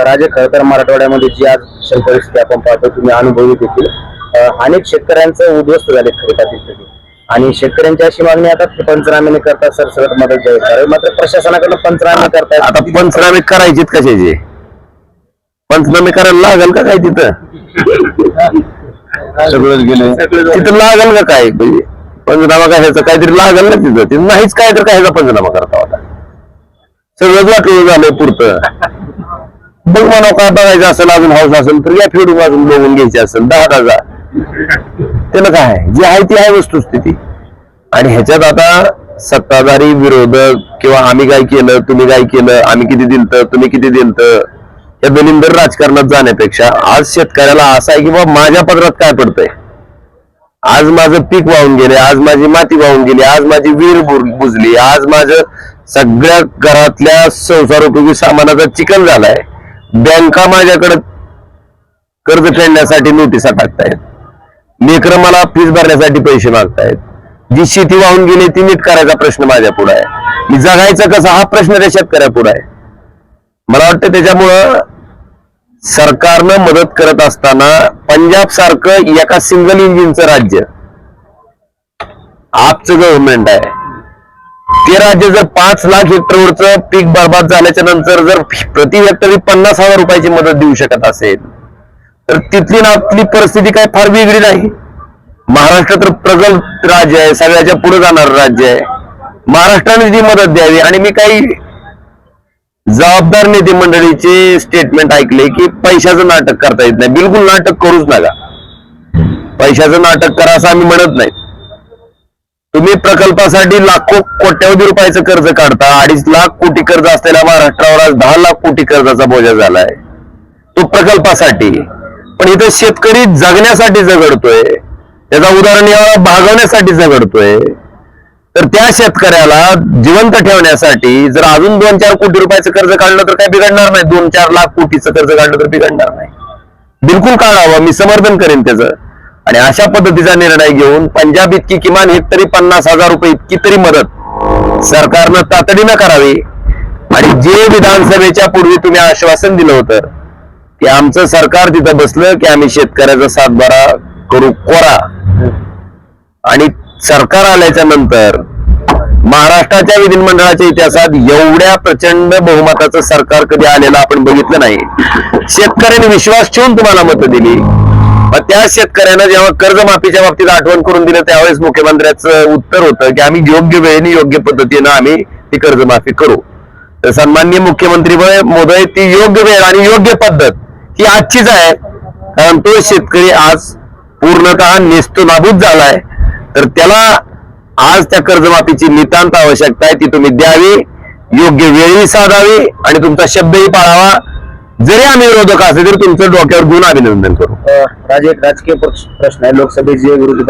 राजे खरं तर मराठवाड्यामध्ये जी आज शेल परिस्थिती आपण पाहतो तुम्ही अनुभवी देखील अनेक शेतकऱ्यांचं उद्ध्वस्त झाले खरेपातील आणि शेतकऱ्यांची अशी मागणी आता पंचनामे न करता सरसकट मदत जाहीर करावी मात्र प्रशासनाकडनं पंचनामे करतायत. आता पंचनामे करायचेत कशाचे पंचनामे करायला लागल का काय तिथं? सगळंच गेले. तिथं लागल का काय? म्हणजे पंचनामा कशाचं काहीतरी लागल ना तिथं? तिथं नाहीच काय तर कशाचा पंचनामा करता होता. सगळंच वाटलं झालंय पुरतं. बघ म्हणा काय बघायचं असेल अजून हाऊस असेल तर या फिरून अजून बघून घ्यायची असेल दहा हजार. त्याला काय आहे? जी आहे ती आहे वस्तुस्थिती. आणि ह्याच्यात आता सत्ताधारी विरोधक किंवा आम्ही काय केलं तुम्ही काय केलं आम्ही किती दिलत तुम्ही किती दिलत या दोन्हींदर राजकारणात जाण्यापेक्षा आज शेतकऱ्याला असं आहे की बाबा माझ्या पदरात काय पडतंय? आज माझं पीक वाहून गेले आज माझी माती वाहून गेली आज माझी वीर बुजली आज माझं सगळ्या घरातल्या संसारोपयोगी सामानाचा चिकन झालाय. बँका माझ्याकडे कर्ज फेडण्यासाठी नोटिसा टाकतायत. लेकर मला फीस भरण्यासाठी पैसे मागतायत. जी शेती वाहून गेली ती नीट करायचा प्रश्न माझ्या पुढे आहे. मी जगायचं कसा हा प्रश्न त्या शेतकऱ्यापुढे आहे. मला वाटतं त्याच्यामुळं सरकारनं मदत करत असताना पंजाब सारखं एका सिंगल इंजिनचं राज्य आपचं गव्हर्नमेंट आहे. ते राज्य जर पाच लाख हेक्टरवरचं पीक बर्बाद झाल्याच्यानंतर जर प्रति हेक्टरी पन्नास हजार रुपयाची मदत देऊ शकत असेल तर तिथली ना आपली परिस्थिती काय फार वेगळी नाही. महाराष्ट्र तर प्रगल्भ राज्य आहे सगळ्याच्या पुढे जाणार राज्य आहे. महाराष्ट्राने जी मदत द्यावी आणि मी काही जबाबदार नेते मंडळीचे स्टेटमेंट ऐकले की पैशाचं नाटक करता येत नाही. बिलकुल नाटक करूच नका. पैशाचं नाटक करा असं आम्ही म्हणत नाही. तुम्ही प्रकल्पासाठी लाखो कोट्यावधी रुपयाचं कर्ज काढता अडीच लाख कोटी कर्ज असलेल्या महाराष्ट्रावर आज दहा लाख कोटी कर्जाचा बोजा झालाय. तो प्रकल्पासाठी. पण इथं शेतकरी जगण्यासाठी झगडतोय. त्याचा उदाहरण या भागवण्यासाठी झगडतोय. तर त्या शेतकऱ्याला जिवंत ठेवण्यासाठी जर अजून दोन चार कोटी रुपयाचं कर्ज काढलं तर काय बिघडणार नाही? दोन चार लाख कोटीचं कर्ज काढलं तर बिघडणार नाही. बिलकुल काढावं. मी समर्थन करेन त्याचं. आणि अशा पद्धतीचा निर्णय घेऊन पंजाब इतकी किमान एक तरी पन्नास हजार रुपये इतकी तरी मदत सरकारनं तातडीनं करावी. आणि जे विधानसभेच्या पूर्वी तुम्ही आश्वासन दिलं होतं की आमचं सरकार तिथं बसलं की आम्ही शेतकऱ्याचा सातबारा करू कोरा. आणि सरकार आल्याच्यानंतर महाराष्ट्राच्या विधिमंडळाच्या इतिहासात एवढ्या प्रचंड बहुमताचं सरकार कधी आलेलं आपण बघितलं नाही. शेतकऱ्यांनी विश्वास ठेवून तुम्हाला मतं दिली. त्या शेतकऱ्यांना जेव्हा कर्जमाफीच्या बाबतीत आठवण करून दिलं त्यावेळेस मुख्यमंत्र्याचं उत्तर होतं की आम्ही योग्य वेळेने योग्य पद्धतीनं आम्ही ती कर्जमाफी करू. तर सन्माननीय मुख्यमंत्री मोदय ती योग्य वेळ आणि योग्य पद्धत ही आजचीच आहे. कारण तो शेतकरी आज पूर्णतः नेस्तनाबूत झालाय. तर त्याला आज त्या कर्जमाफीची नितांत आवश्यकता आहे ती तुम्ही द्यावी योग्य वेळी साधावी आणि तुमचा शब्दही पाळावा. जरी आम्ही विरोधक असेल तरी तुमचं डोक्यावर घेऊन अभिनंदन करू. राजे एक राजकीय प्रश्न आहे. लोकसभेचे विरोधी